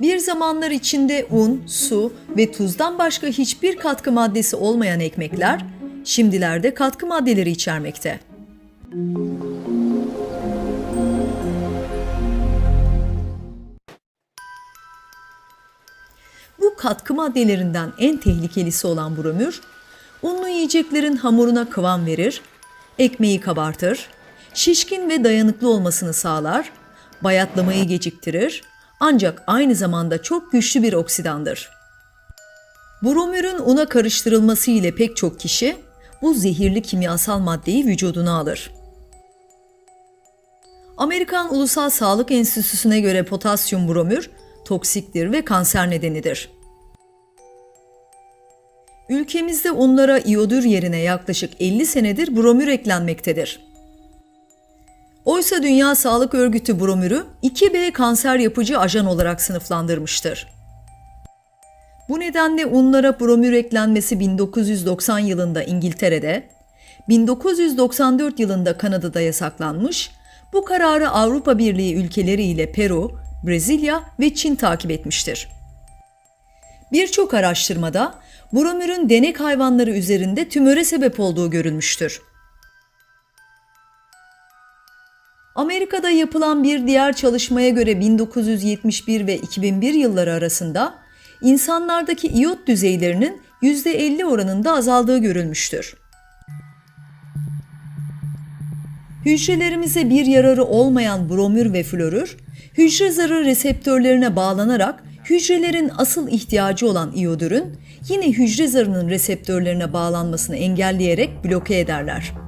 Bir zamanlar içinde un, su ve tuzdan başka hiçbir katkı maddesi olmayan ekmekler, şimdilerde katkı maddeleri içermekte. Bu katkı maddelerinden en tehlikelisi olan bromür, unlu yiyeceklerin hamuruna kıvam verir, ekmeği kabartır, şişkin ve dayanıklı olmasını sağlar, bayatlamayı geciktirir, ancak aynı zamanda çok güçlü bir oksidandır. Bromürün una karıştırılması ile pek çok kişi bu zehirli kimyasal maddeyi vücuduna alır. Amerikan Ulusal Sağlık Enstitüsü'ne göre potasyum bromür toksiktir ve kanser nedenidir. Ülkemizde unlara iyodür yerine yaklaşık 50 senedir bromür eklenmektedir. Oysa Dünya Sağlık Örgütü bromürü 2B kanser yapıcı ajan olarak sınıflandırmıştır. Bu nedenle unlara bromür eklenmesi 1990 yılında İngiltere'de, 1994 yılında Kanada'da yasaklanmış, bu kararı Avrupa Birliği ülkeleri ile Peru, Brezilya ve Çin takip etmiştir. Birçok araştırmada bromürün denek hayvanları üzerinde tümöre sebep olduğu görülmüştür. Amerika'da yapılan bir diğer çalışmaya göre 1971 ve 2001 yılları arasında insanlardaki iyot düzeylerinin %50 oranında azaldığı görülmüştür. Hücrelerimize bir yararı olmayan bromür ve florür, hücre zarı reseptörlerine bağlanarak hücrelerin asıl ihtiyacı olan iyodürün yine hücre zarının reseptörlerine bağlanmasını engelleyerek bloke ederler.